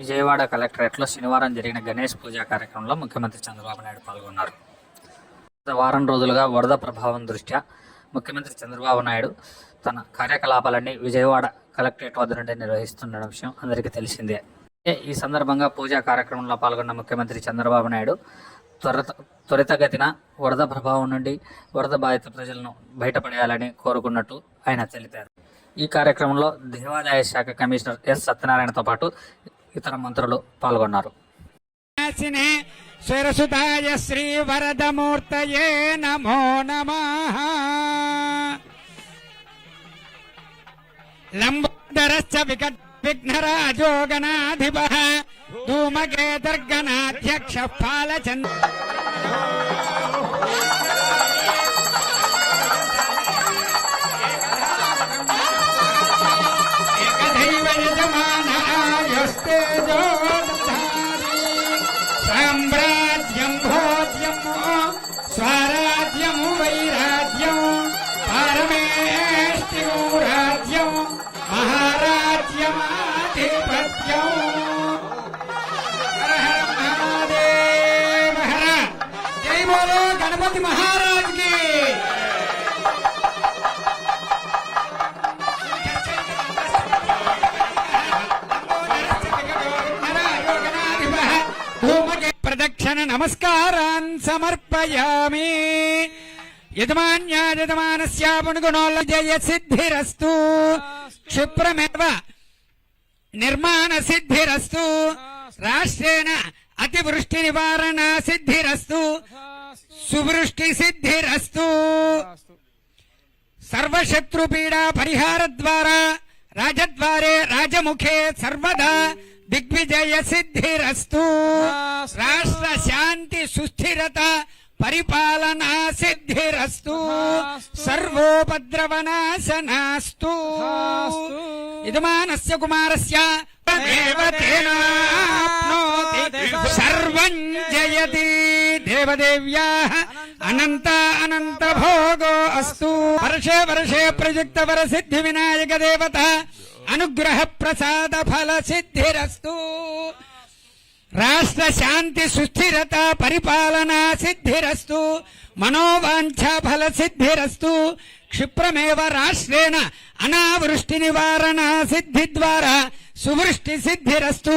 విజయవాడ కలెక్టరేట్లో శనివారం జరిగిన గణేష్ పూజా కార్యక్రమంలో ముఖ్యమంత్రి చంద్రబాబు నాయుడు పాల్గొన్నారు. గత వారం రోజులుగా వరద ప్రభావం దృష్ట్యా ముఖ్యమంత్రి చంద్రబాబు నాయుడు తన కార్యకలాపాలన్నీ విజయవాడ కలెక్టరేట్ వద్ద నుండి నిర్వహిస్తున్న విషయం అందరికీ తెలిసిందే. ఈ సందర్భంగా పూజా కార్యక్రమంలో పాల్గొన్న ముఖ్యమంత్రి చంద్రబాబు నాయుడు త్వరత త్వరితగతిన వరద ప్రభావం నుండి వరద బాధిత ప్రజలను బయటపడేయాలని కోరుకున్నట్టు ఆయన తెలిపారు. ఈ కార్యక్రమంలో దేవాదాయ శాఖ కమిషనర్ ఎస్ సత్యనారాయణతో పాటు ఇతర మంత్రులు పాల్గొన్నారు. నాశినే శిరసుతాయ శ్రీ వరదమూర్తయే నమో నమ. లంబోదరశ్చ వికట్ విఘ్నరాజో గణాధిప ధూమకేతర్గణాధ్యక్ష పాలచంద్ర. ఏకదైవ యజమానాయస్తేజో Try to ప్రదక్షిణ నమస్కారాన్ సమర్పయామి. యజమాన్యా యజమానస్య జయ సిద్ధిరస్తు. క్షిప్రమేవ నిర్మాణ సిద్ధిరస్తు. రాష్ట్రేణ అతివృష్టి నివారణ సిద్ధిరస్తు. సువృష్టి సిద్ధిరస్తు. సర్వశత్రు పీడా పరిహార ద్వారా రాజద్వారే రాజముఖే సర్వదా దిగ్విజయ సిద్ధిరస్తు రాష్ట్ర శాంతి సుస్థిరత పరిపాలనా సిద్ధిరస్తు సర్వోపద్రవనాశనాస్తు యజమానస్య కుమారస్య దేవతేనాప్నోతి దేవదేవ్యా అనంత అనంత భోగో అస్తు వర్షే వర్షే ప్రయుక్త వర సిద్ధి వినాయక దేవత అనుగ్రహ ప్రసాద ఫల సిద్ధిరస్తు రాష్ట్ర శాంతి సుస్థిరత పరిపాలన సిద్ధిరస్తు మనోవాంఛ ఫల సిద్ధిరస్తు క్షిప్రమేవ రాష్ట్రేణ అనావృష్టి నివారణ సిద్ధి ద్వారా సువృష్టి సిద్ధిరస్తు